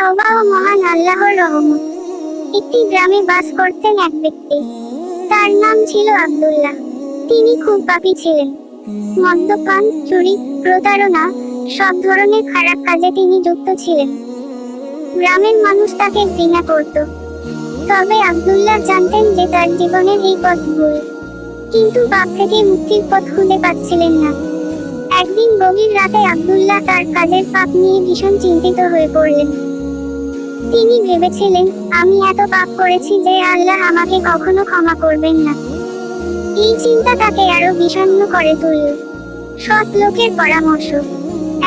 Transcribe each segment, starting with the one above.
তাওবা ও মহান আল্লাহর রহমত একটি গ্রামে বাস করতেন এক ব্যক্তি। তার নাম ছিল আব্দুল্লাহ। তিনি খুব পাপী ছিলেন। মদ্যপান, চুরি, প্রতারণা, সব ধরনের খারাপ কাজে তিনি যুক্ত ছিলেন। গ্রামের মানুষ তাকে ঘৃণা করত। তবে আব্দুল্লাহ জানতেন যে তার জীবনের এই পথ ভুল। কিন্তু পাপ থেকে মুক্তির পথ খুঁজে পাচ্ছিলেন না। একদিন গভীর রাতে আব্দুল্লাহ তার কাজের পাপ নিয়ে ভীষণ চিন্তিত হয়ে পড়লেন। তিনি ভেবেছিলেন, আমি এত পাপ করেছি যে আল্লাহ আমাকে কখনো ক্ষমা করবেন না। এই চিন্তা তাকে আরও বিষণ্ণ করে তুলল। সৎ লোকের পরামর্শ।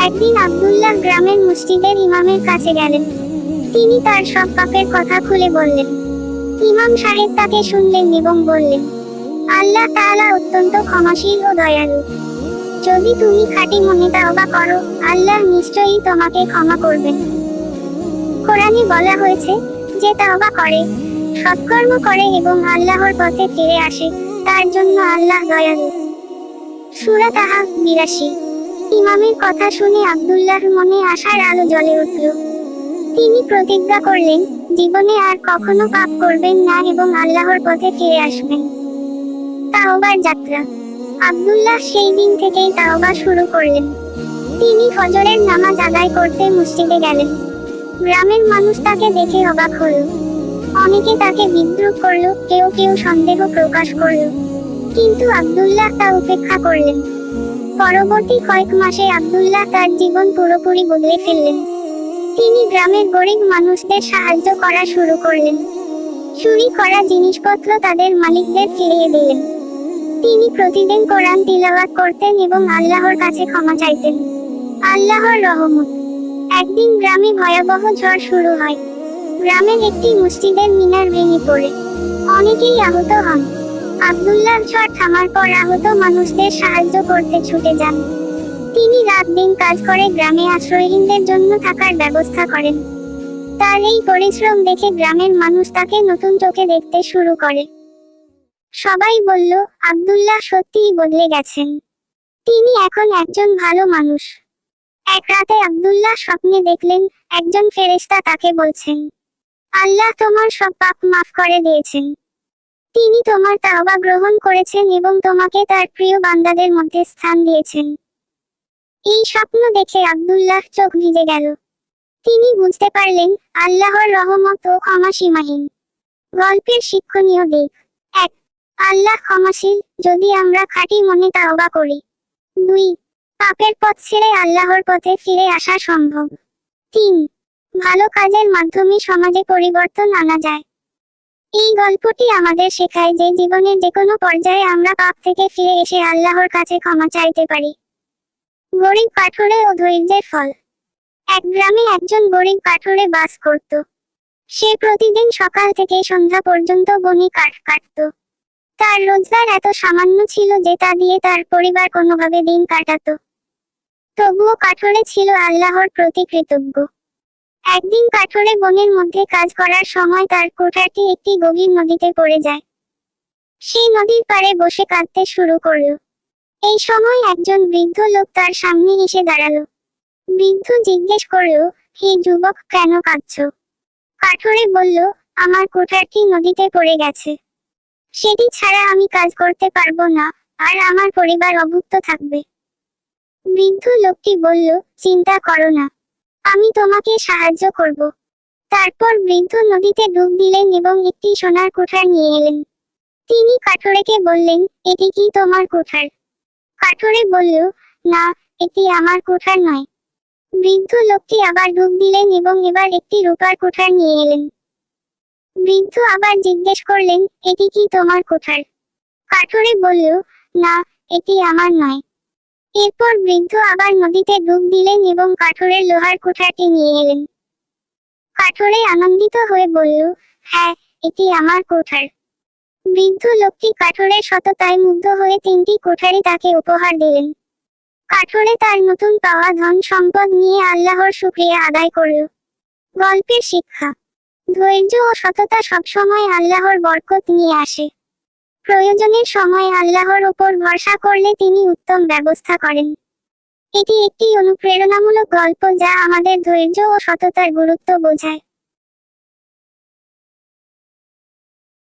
একদিন আবদুল্লাহ গ্রামের মসজিদের ইমামের কাছে গেলেন। তিনি তার সব পাপের কথা খুলে বললেন। ইমাম সাহেব তাকে শুনলেন এবং বললেন, আল্লাহ তাআলা অত্যন্ত ক্ষমাশীল ও দয়ালু। যদি তুমি খাঁটি মনে তাওবা করো, আল্লাহ নিশ্চয়ই তোমাকে ক্ষমা করবেন। কোরআনে বলা হয়েছে যে তাওবা করে, সৎকর্ম করে এবং আল্লাহর পথে ফিরে আসে, তার জন্য আল্লাহ দয়ালু। সূরা তাহা বিরাশি। ইমামের কথা শুনে আবদুল্লাহর মনে আশার আলো জ্বলে উঠল। তিনি প্রতিজ্ঞা করলেন, জীবনে আর কখনো পাপ করবেন না এবং আল্লাহর পথে ফিরে আসবেন। তাওবার যাত্রা। আব্দুল্লাহ সেই দিন থেকেই তাওবা শুরু করলেন। তিনি ফজরের নামাজ আদায় করতে মসজিদে গেলেন। গ্রামের মানুষ তাকে দেখে অবাক হলো। অনেকে তাকে বিদ্রুপ করল, কেউ কেউ সন্দেহ প্রকাশ করল। কিন্তু আব্দুল্লাহ তা উপেক্ষা করলেন। পরবর্তী কয়েক মাসে আব্দুল্লাহ তার জীবন পুরোপুরি বদলে ফেললেন। তিনি গ্রামের গরিব মানুষদের সাহায্য করা শুরু করলেন। চুরি করা জিনিসপত্র তাদের মালিকদের ফিরিয়ে দিলেন। তিনি প্রতিদিন কোরআন তিলাওয়াত করতেন এবং আল্লাহর কাছে ক্ষমা চাইতেন। আল্লাহর রহমত। একদিন গ্রামে ভয়াবহ ঝড় শুরু হয়। গ্রামের একটি মসজিদের মিনার ভেঙে পড়ে। অনেকেই আহত হন। আব্দুল্লাহ ঝড় থামার পর আহত মানুষদের সাহায্য করতে ছুটে যান। তিনি রাত দিন কাজ করে গ্রামে আশ্রয়হীনদের জন্য থাকার ব্যবস্থা করেন। তার এই পরিশ্রম দেখে গ্রামের মানুষ তাকে নতুন চোখে দেখতে শুরু করে। সবাই বলল, আবদুল্লাহ সত্যিই বদলে গেছেন। তিনি এখন একজন ভালো মানুষ। এক রাতে আব্দুল্লাহ স্বপ্নে দেখলেন একজন ফেরেশতা তাকে বলছেন, আল্লাহ তোমার সব পাপ মাফ করে দিয়েছেন। তিনি তোমার তাওবা গ্রহণ করেছেন এবং তোমাকে তার প্রিয় বান্দাদের মধ্যে স্থান দিয়েছেন। এই স্বপ্ন দেখে আব্দুল্লাহ চোখ ভিজে গেল। তিনি বুঝতে পারলেন, আল্লাহর রহমত ও ক্ষমা সীমাহীন গল্পের শিক্ষণীয় দিক। এক, আল্লাহ ক্ষমাশীল, যদি আমরা খাঁটি মনে তাওবা করি। দুই পাপের পথ ছেড়ে আল্লাহর পথে ফিরে আসা সম্ভব। তিন, ভালো কাজের মাধ্যমে সমাজে পরিবর্তন আনা যায়। এই গল্পটি আমাদের শেখায় যে জীবনের যে কোনো পর্যায়ে আমরা পাপ থেকে ফিরে এসে আল্লাহর কাছে ক্ষমা চাইতে পারি। গরিব কাঠুরে ও ধৈর্যের ফল। এক গ্রামে একজন গরিব কাঠুরে বাস করত। সে প্রতিদিন সকাল থেকে সন্ধ্যা পর্যন্ত বনি কাঠ কাটত। তার রোজগার এত সামান্য ছিল যে তা দিয়ে তার পরিবার কোনোভাবে দিন কাটাতো। তবুও কাঠুরে ছিল আল্লাহর প্রতি কৃতজ্ঞ। একদিন কাঠুরে বনের মধ্যে কাজ করার সময় তার কোঠারটি একটি গভীর নদীতে পড়ে যায়। সেই নদীর পাড়ে বসে কাঁদতে শুরু করল। এই সময় একজন বৃদ্ধ লোক তার সামনে এসে দাঁড়াল। বৃদ্ধ জিজ্ঞেস করল, হে যুবক, কেন কাঁদছ? কাঠুরে বলল, আমার কোঠারটি নদীতে পড়ে গেছে। সেটি ছাড়া আমি কাজ করতে পারব না, আর আমার পরিবার অভুক্ত থাকবে। বৃদ্ধ লোকটি বলল, চিন্তা করো না, আমি তোমাকে সাহায্য করব। তারপর বৃদ্ধ নদীতে ডুব দিলেন এবং একটি সোনার কুঠার নিয়ে এলেন। তিনি কাঠোরেকে বললেন, এটি কি তোমার কুঠার? কাঠুরে বলল, না, এটি আমার কুঠার নয়। বৃদ্ধ লোকটি আবার ডুব দিলেন এবং এবার একটি রূপার কুঠার নিয়ে এলেন। বৃদ্ধ আবার জিজ্ঞেস করলেন, এটি কি তোমার কুঠার? কাঠুরে বলল, না, এটি আমার নয়। এরপর বৃদ্ধ আবার নদীতে ডুব দিলেন এবং কাঠোরের লোহার কোঠাটি নিয়ে এলেন। কাঠোরে আনন্দিত হয়ে বলল হ্যাঁ এটি আমার কোঠার। বৃদ্ধ লোকটি কাঠুরের সততায় মুগ্ধ হয়ে তিনটি কোঠারি তাকে উপহার দিলেন। কাঠোরে তার নতুন পাওয়া ধন সম্পদ নিয়ে আল্লাহর শুকরিয়া আদায় করল। গল্পের শিক্ষা, ধৈর্য ও সততা সবসময় আল্লাহর বরকত নিয়ে আসে। প্রয়োজনের সময় আল্লাহর ওপর ভরসা করলে তিনি উত্তম ব্যবস্থা করেন। এটি একটি অনুপ্রেরণামূলক গল্প যা আমাদের ধৈর্য ও সততার গুরুত্ব বোঝায়।